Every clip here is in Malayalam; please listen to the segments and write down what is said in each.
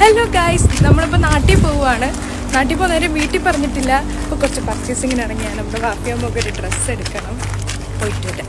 ഹലോ ഗായ്സ് നമ്മളിപ്പോൾ നാട്ടിൽ പോവുകയാണ്. നാട്ടിൽ പോകുന്നവരെ വീട്ടിൽ പറഞ്ഞിട്ടില്ല. അപ്പോൾ കുറച്ച് പർച്ചേസിങ്ങിന് ഇറങ്ങിയാണ്. നമ്മുടെ വാപ്പിയമ്മക്ക് ഒരു ഡ്രസ്സ് എടുക്കണം. പോയിട്ട് വരാം.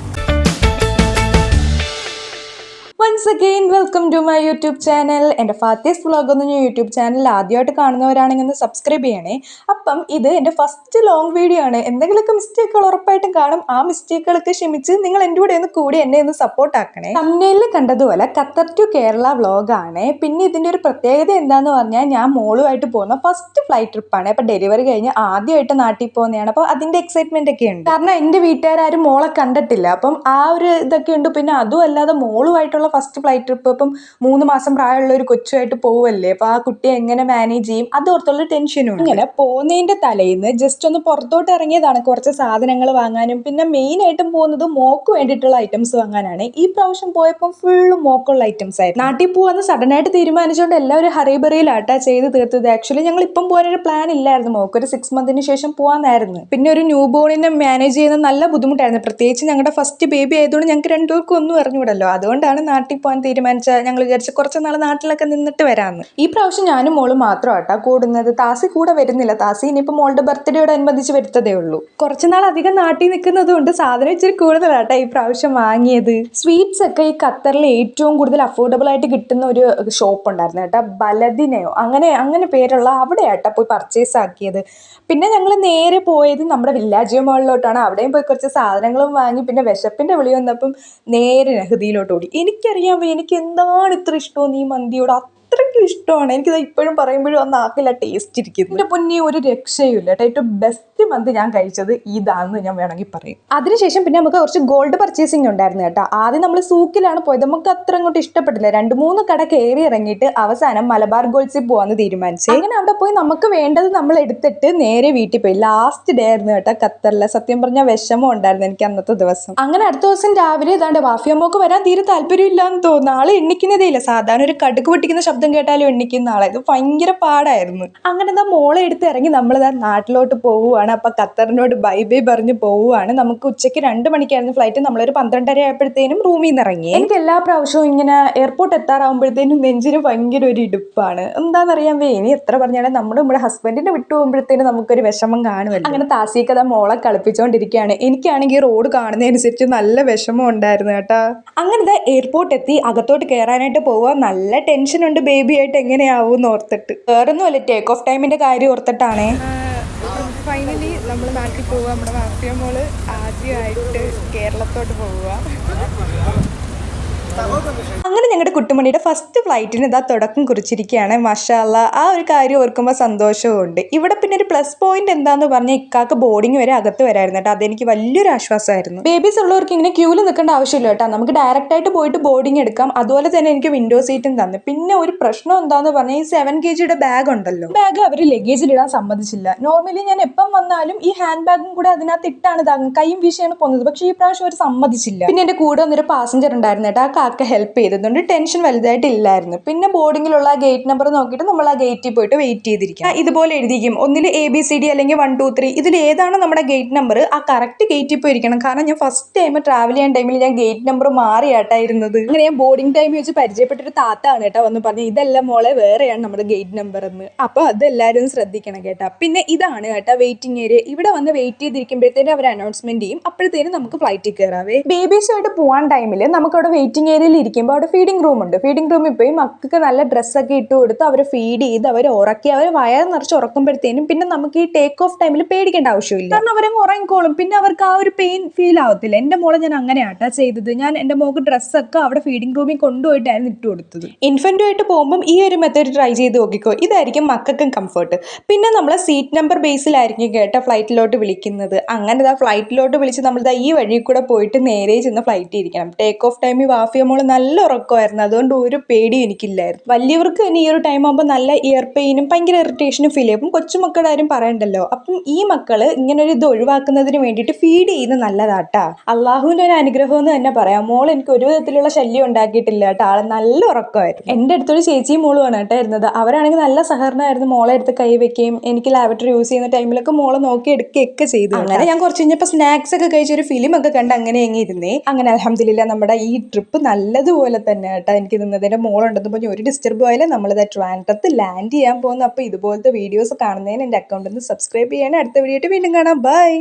Once again welcome to my YouTube channel എന്റെ ഫാത്തിയസ് വ്ളോഗ് എന്ന് ഞാൻ യൂട്യൂബ് ചാനൽ ആദ്യമായിട്ട് കാണുന്നവരാണെങ്കിൽ ഒന്ന് സബ്സ്ക്രൈബ് ചെയ്യണേ. അപ്പം ഇത് എന്റെ ഫസ്റ്റ് ലോങ് വീഡിയോ ആണ്. എന്തെങ്കിലുമൊക്കെ മിസ്റ്റേക്കുകൾ ഉറപ്പായിട്ടും കാണും. ആ മിസ്റ്റേക്കുകളൊക്കെ ക്ഷമിച്ച് നിങ്ങൾ എന്റെ കൂടെ ഒന്ന് കൂടി എന്നെ ഒന്ന് സപ്പോർട്ട് ആക്കണേ. തമ്മിലിൽ കണ്ടതുപോലെ ഖത്തർ ടു കേരള വ്ളോഗാണ് പിന്നെ ഇതിന്റെ ഒരു പ്രത്യേകത എന്താന്ന് പറഞ്ഞാൽ ഞാൻ മോളുമായിട്ട് പോകുന്ന ഫസ്റ്റ് ഫ്ലൈറ്റ് ട്രിപ്പാണ് അപ്പം ഡെലിവറി കഴിഞ്ഞ് ആദ്യമായിട്ട് നാട്ടിൽ പോകുന്നതാണ്. അപ്പോൾ അതിന്റെ എക്സൈറ്റ്മെന്റ് ഒക്കെ ഉണ്ട്. കാരണം എന്റെ വീട്ടുകാരും മോളെ കണ്ടിട്ടില്ല. അപ്പം ആ ഒരു ഇതൊക്കെ ഉണ്ട്. പിന്നെ അതും അല്ലാതെ മോളുമായിട്ടുള്ള ഫസ്റ്റ് ഫ്ലൈറ്റ് ട്രിപ്പ് അപ്പം മൂന്ന് മാസം പ്രായമുള്ള ഒരു കൊച്ചുമായിട്ട് പോവല്ലേ? അപ്പോൾ ആ കുട്ടിയെ എങ്ങനെ മാനേജ് ചെയ്യും? അത് ഓർത്തുള്ള ടെൻഷനും ഇങ്ങനെ പോകുന്നതിന്റെ തലേന്ന് ജസ്റ്റ് ഒന്ന് പുറത്തോട്ട് ഇറങ്ങിയതാണ് കുറച്ച് സാധനങ്ങൾ വാങ്ങാനും. പിന്നെ മെയിൻ ആയിട്ടും പോകുന്നത് മോക്ക് വേണ്ടിയിട്ടുള്ള ഐറ്റംസ് വാങ്ങാനാണ്. ഈ പ്രാവശ്യം പോയപ്പോൾ ഫുള്ള് മോക്കുള്ള ഐറ്റംസ് ആയിരുന്നു. നാട്ടിൽ പോവാന്ന് സഡൻ ആയിട്ട് തീരുമാനിച്ചുകൊണ്ട് എല്ലാവരും ഹറിബറിയിലാട്ടാ ചെയ്ത് തീർത്തത്. ആക്ച്വലി ഞങ്ങൾ ഇപ്പം പോകാനൊരു പ്ലാൻ ഇല്ലായിരുന്നു മോക്ക്. ഒരു സിക്സ് മന്തിന് ശേഷം പോകാനായിരുന്നു പിന്നെ ഒരു ന്യൂ ബോണിനെ മാനേജ് ചെയ്യുന്ന നല്ല ബുദ്ധിമുട്ടായിരുന്നു. പ്രത്യേകിച്ച് ഞങ്ങളുടെ ഫസ്റ്റ് ബേബി ആയതുകൊണ്ട് ഞങ്ങൾക്ക് രണ്ടുപേർക്കും ഒന്നും അറിഞ്ഞുകൂടല്ലോ. അതുകൊണ്ടാണ് നാട്ടിൽ പോകാൻ തീരുമാനിച്ച ഞങ്ങൾ വിചാരിച്ച കുറച്ച് നാൾ നാട്ടിലൊക്കെ നിന്നിട്ട് വരാമെന്ന് ഈ പ്രാവശ്യം ഞാനും മോൾ മാത്രം ആട്ടാ കൂടുന്നത്. താസി കൂടെ വരുന്നില്ല. താസി ഇനിയിപ്പോൾ മോളുടെ ബർത്ത്ഡേയോട് അനുബന്ധിച്ച് വരുത്തതേ ഉള്ളൂ. കുറച്ച് നാൾ അധികം നാട്ടിൽ നിൽക്കുന്നത് കൊണ്ട് സാധനം ഇച്ചിരി കൂടുതലാട്ടാ ഈ പ്രാവശ്യം വാങ്ങിയത്. സ്വീറ്റ്സ് ഒക്കെ ഈ ഖത്തറിൽ ഏറ്റവും കൂടുതൽ അഫോർഡബിൾ ആയിട്ട് കിട്ടുന്ന ഒരു ഷോപ്പ് ഉണ്ടായിരുന്നു കേട്ടോ. ബലദിനയോ? അങ്ങനെ അങ്ങനെ പേരുള്ള അവിടെ ആട്ടാ പോയി പർച്ചേസ് ആക്കിയത്. പിന്നെ ഞങ്ങൾ നേരെ പോയത് നമ്മുടെ വില്ലാജിയോ മോളിലോട്ടാണ്. അവിടെയും പോയി കുറച്ച് സാധനങ്ങളും വാങ്ങി. പിന്നെ വിശപ്പിന്റെ വിളി വന്നപ്പം നേരെ നെഹദിയിലോട്ട് ഓടി. എനിക്കറിയാൻ വയ്യ എനിക്ക് എന്താണ് ഇത്ര ഇഷ്ടമെന്ന് നീ മന്തിയോട്? അത്രയ്ക്കും ഇഷ്ടമാണ്. എനിക്കിത് ഇപ്പോഴും പറയുമ്പോഴും ആ നാക്കില ടേസ്റ്റ് ഇരിക്കുന്നു എന്റെ പൊന്നി ഒരു രക്ഷയുമില്ല കേട്ടോ. ഏറ്റവും ബെസ്റ്റ് മന്തി ഞാൻ കഴിച്ചത് ഇതാണെന്ന് ഞാൻ വേണമെങ്കിൽ പറയും. അതിനുശേഷം പിന്നെ നമുക്ക് കുറച്ച് ഗോൾഡ് പർച്ചേസിംഗ് ഉണ്ടായിരുന്നു കേട്ടോ. ആദ്യം നമ്മൾ സൂക്കിലാണ് പോയത്. നമുക്ക് അത്ര അങ്ങോട്ട് ഇഷ്ടപ്പെട്ടില്ല. രണ്ട് മൂന്ന് കട കയറി ഇറങ്ങിയിട്ട് അവസാനം മലബാർ ഗോൾഡ്സിൽ പോകാമെന്ന് തീരുമാനിച്ചു. അങ്ങനെ അവിടെ പോയി നമുക്ക് വേണ്ടത് നമ്മൾ എടുത്തിട്ട് നേരെ വീട്ടിൽ പോയി. ലാസ്റ്റ് ഡേ ആയിരുന്നു കേട്ടോ ഖത്തറിലെ. സത്യം പറഞ്ഞ വിഷമം ഉണ്ടായിരുന്നു എനിക്ക് അന്നത്തെ ദിവസം. അങ്ങനെ അടുത്ത ദിവസം രാവിലെ ഇതാണ്ട് വാഫിയമ്മക്ക് വരാൻ തീരെ താല്പര്യമില്ലാന്ന് തോന്നുന്നു. നാളെ എണ്ണിക്കുന്നതേ ഇല്ല സാധാരണ ഒരു കടുക്ക് പൊട്ടിക്കുന്ന ശബ്ദം കേട്ടാലും എണ്ണിക്കുന്ന ആളെ. ഇത് ഭയങ്കര പാടായിരുന്നു. അങ്ങനെ എന്താ മോളെ എടുത്ത് ഇറങ്ങി നമ്മൾ നാട്ടിലോട്ട് പോവുകയാണ് അപ്പൊ ഖത്തറിനോട് ബൈ ബൈ പറഞ്ഞ് പോവുകയാണ് നമുക്ക് ഉച്ചയ്ക്ക് രണ്ട് മണിക്കായിരുന്നു ഫ്ലൈറ്റ് നമ്മളൊരു പന്ത്രണ്ടര ആയപ്പോഴത്തേനും റൂമിൽ നിന്ന് ഇറങ്ങി. എനിക്ക് എല്ലാ പ്രാവശ്യവും ഇങ്ങനെ എയർപോർട്ട് എത്താറാകുമ്പോഴത്തേനും നെഞ്ചിന് ഭയങ്കര ഒരു ഇടുപ്പാണ്. എന്താണെന്നറിയാൻ വേ ഇനി എത്ര പറഞ്ഞാലും നമ്മുടെ നമ്മുടെ ഹസ്ബൻഡിനെ വിട്ടു പോകുമ്പോഴത്തേനും നമുക്കൊരു വിഷമം കാണുമല്ലോ. അങ്ങനെ താസിക്കഥ മോളെ കളിപ്പിച്ചുകൊണ്ടിരിക്കുകയാണ് എനിക്കാണെങ്കിൽ റോഡ് കാണുന്നതനുസരിച്ച് നല്ല വിഷമം ഉണ്ടായിരുന്നു കേട്ടോ. അങ്ങനത്തെ എയർപോർട്ട് എത്തി. അകത്തോട്ട് കയറാനായിട്ട് പോവുക. നല്ല ടെൻഷൻ ഉണ്ട് ബേബി ആയിട്ട്. എങ്ങനെയാവും എന്ന് ഓർത്തിട്ട്. വേറൊന്നുമല്ല ടേക്ക് ഓഫ് ടൈമിന്റെ കാര്യം ഓർത്തിട്ടാണേ. ഫൈനലി നമ്മൾ നാട്ടിൽ പോവുക. നമ്മുടെ മാഫിയ മോൾ ആദ്യമായിട്ട് കേരളത്തോട്ട് പോവുക. അങ്ങനെ ഞങ്ങളുടെ കുട്ടുമണിയുടെ ഫസ്റ്റ് ഫ്ലൈറ്റിന് ഇതാ തുടക്കം കുറിച്ചിരിക്കുകയാണ്. മഷാല്ല ആ ഒരു കാര്യം ഓർക്കുമ്പോൾ സന്തോഷവും ഇവിടെ പിന്നെ ഒരു പ്ലസ് പോയിന്റ് എന്താന്ന് പറഞ്ഞാൽ ഇക്കാക്ക് ബോർഡിങ് വരെ അകത്ത് വരായിരുന്നു കേട്ടോ. അതെനിക്ക് വലിയൊരു ആശ്വാസമായിരുന്നു. ബേബീസ് ഉള്ളവർക്ക് ഇങ്ങനെ ക്യൂൽ നിൽക്കേണ്ട ആവശ്യമില്ല കേട്ടോ. നമുക്ക് ഡയറക്റ്റ് ആയിട്ട് പോയിട്ട് ബോർഡിങ് എടുക്കാം. അതുപോലെ തന്നെ എനിക്ക് വിൻഡോ സീറ്റും തന്നു. പിന്നെ ഒരു പ്രശ്നം എന്താന്ന് പറഞ്ഞാൽ ഈ സെവൻ കെ ജിയുടെ ബാഗ് ഉണ്ടല്ലോ. ബാഗ് അവർ ലഗേജിൽ ഇടാൻ സമ്മതിച്ചില്ല. നോർമലി ഞാൻ എപ്പം വന്നാലും ഈ ഹാൻഡ് ബാഗും കൂടെ അതിനകത്ത് ഇട്ടാണ് ഇതാകും കൈയും വീശിയാണ് പോകുന്നത്. പക്ഷേ ഈ പ്രാവശ്യം അവർ സമ്മതിച്ചില്ല. പിന്നെ എന്റെ കൂടെ വന്നൊരു പാസഞ്ചർ ഉണ്ടായിരുന്നു കേട്ടോ. കാക്ക ഹെൽപ്പ് ചെയ്തതുകൊണ്ട് ടെൻഷൻ വലുതായിട്ട് ഇല്ലായിരുന്നു പിന്നെ ബോർഡിങ്ങിലുള്ള ഗേറ്റ് നമ്പർ നോക്കിയിട്ട് നമ്മൾ ആ ഗേറ്റിൽ പോയിട്ട് വെയിറ്റ് ചെയ്തിരിക്കും ഇതുപോലെ എഴുതിയിരിക്കും. ഒന്നിൽ എ ബി സി ഡി അല്ലെങ്കിൽ വൺ ടു ത്രീ ഇതിൽ ഏതാണ് നമ്മുടെ ഗേറ്റ് നമ്പർ ആ കറക്റ്റ് ഗേറ്റിൽ പോയി ഇരിക്കണം കാരണം ഞാൻ ഫസ്റ്റ് ടൈം ട്രാവൽ ചെയ്യാൻ ടൈമിൽ ഞാൻ ഗേറ്റ് നമ്പർ മാറിയാട്ടായിരുന്നത് അങ്ങനെ ഞാൻ ബോർഡിംഗ് ടൈം വെച്ച് പരിചയപ്പെട്ടൊരു താത്താണ് കേട്ടോ വന്ന് പറഞ്ഞു ഇതെല്ലാം മോളെ വേറെയാണ് നമ്മുടെ ഗേറ്റ് നമ്പർ എന്ന്. അപ്പോൾ അതെല്ലാവരും ശ്രദ്ധിക്കണം കേട്ടോ. പിന്നെ ഇതാണ് കേട്ടോ വെയിറ്റിംഗ് ഏരിയ ഇവിടെ വന്ന് വെയിറ്റ് ചെയ്തിരിക്കുമ്പോഴത്തേനും അവർ അനൗൺസ്മെന്റ് ചെയ്യും. അപ്പോഴത്തേനും നമുക്ക് ഫ്ലൈറ്റിൽ കയറാവേ ബേബീസുമായിട്ട് പോകാൻ ടൈമിൽ നമുക്ക് അവിടെ വെയിറ്റിംഗ് ഏരിയയിൽ ഇരിക്കുമ്പോൾ അവിടെ ഫീഡിംഗ് റൂം ഉണ്ട്. ഫീഡിംഗ് റൂമിൽ പോയി മക്കൾക്ക് നല്ല ഡ്രസ്സൊക്കെ ഇട്ട് കൊടുത്ത് അവരെ ഫീഡ് ചെയ്ത് അവർ ഉറക്കി അവർ വയർ നിറച്ച് ഉറക്കുമ്പോഴത്തേനും പിന്നെ നമുക്ക് ഈ ടേക്ക് ഓഫ് ടൈമിൽ പേടിക്കേണ്ട ആവശ്യമില്ല. കാരണം അവരെ ഉറങ്ങിക്കോളും. പിന്നെ അവർക്ക് ആ ഒരു പെയിൻ ഫീൽ ആവത്തില്ല. എന്റെ മോളെ ഞാൻ അങ്ങനെയാട്ട ചെയ്തത്. ഞാൻ എന്റെ മോൾക്ക് ഡ്രസ്സൊക്കെ അവിടെ ഫീഡിംഗ് റൂമിൽ കൊണ്ടുപോയിട്ടായിരുന്നു ഇട്ട് കൊടുത്തത്. ഇൻഫന്റുമായിട്ട് പോകുമ്പം ഈ ഒരു മെത്തേഡ് ട്രൈ ചെയ്ത് നോക്കിക്കോ. ഇതായിരിക്കും മക്കൾക്കും കംഫർട്ട് പിന്നെ നമ്മളെ സീറ്റ് നമ്പർ ബേസിലായിരിക്കും കേട്ട ഫ്ലൈറ്റിലോട്ട് വിളിക്കുന്നത്. അങ്ങനെ ഫ്ലൈറ്റിലോട്ട് വിളിച്ച് നമ്മളിതാ ഈ വഴി കൂടെ പോയിട്ട് നേരെ ചെന്ന് ഫ്ലൈറ്റ് ഇരിക്കണം. ടേക്ക് ഓഫ് ടൈമിൽ വാഫിയ മോൾ നല്ല ഉറക്കമായിരുന്നു. അതുകൊണ്ട് ഒരു പേടിയും എനിക്കില്ലായിരുന്നു. വലിയവർക്ക് തന്നെ ഈ ഒരു ടൈം ആകുമ്പോൾ നല്ല ഇയർ പെയിനും ഭയങ്കര ഇറിറ്റേഷനും ഫീൽ ചെയ്യും. കൊച്ചുമക്കളുടെ കാര്യം പറയണ്ടല്ലോ. അപ്പം ഈ മക്കൾ ഇങ്ങനെ ഒരു ഇത് ഒഴിവാക്കുന്നതിന് വേണ്ടിയിട്ട് ഫീഡ് ചെയ്യുന്നത് നല്ലതാട്ടാ. അള്ളാഹുവിന്റെ ഒരു അനുഗ്രഹം എന്ന് തന്നെ പറയാം. മോൾ എനിക്ക് ഒരു വിധത്തിലുള്ള ശല്യം ഉണ്ടാക്കിയിട്ടില്ല കേട്ടോ. ആൾ നല്ല ഉറക്കമായിരുന്നു. എന്റെ അടുത്തൊരു ചേച്ചിയും മോളുമാണ് കേട്ടോ ഇരുന്നത്. അവരാണെങ്കിൽ നല്ല സഹകരണമായിരുന്നു മോളെ എടുത്ത് കൈ വെക്കുകയും എനിക്ക് ലാബറട്ടറി യൂസ് ചെയ്യുന്ന ടൈമിലൊക്കെ മോളെ നോക്കി എടുക്കുകയൊക്കെ ചെയ്തു. അങ്ങനെ ഞാൻ കുറച്ച് കഴിഞ്ഞപ്പോൾ സ്നാക്സ് ഒക്കെ കഴിച്ച് ഒരു ഫിലിം ഒക്കെ കണ്ട് അങ്ങനെ എങ്ങി ഇരുന്നേ. അങ്ങനെ അലഹമില്ല നമ്മുടെ ഈ ട്രിപ്പ് നല്ലതുപോലെ തന്നെ കേട്ടോ എനിക്ക് നിന്നതിന്റെ മോളുണ്ടെന്ന് പറഞ്ഞ് ഒരു ഡിസ്റ്റർബ് ആയാലും നമ്മളിത് ട്രാൻഡത്ത് ലാൻഡ് ചെയ്യാൻ പോകുന്നു. അപ്പോൾ ഇതുപോലത്തെ വീഡിയോസ് കാണുന്നതിന് എന്റെ അക്കൗണ്ടിൽ നിന്ന് സബ്സ്ക്രൈബ് ചെയ്യണേ. അടുത്ത വീഡിയോ ആയിട്ട് വീണ്ടും കാണാം. ബൈ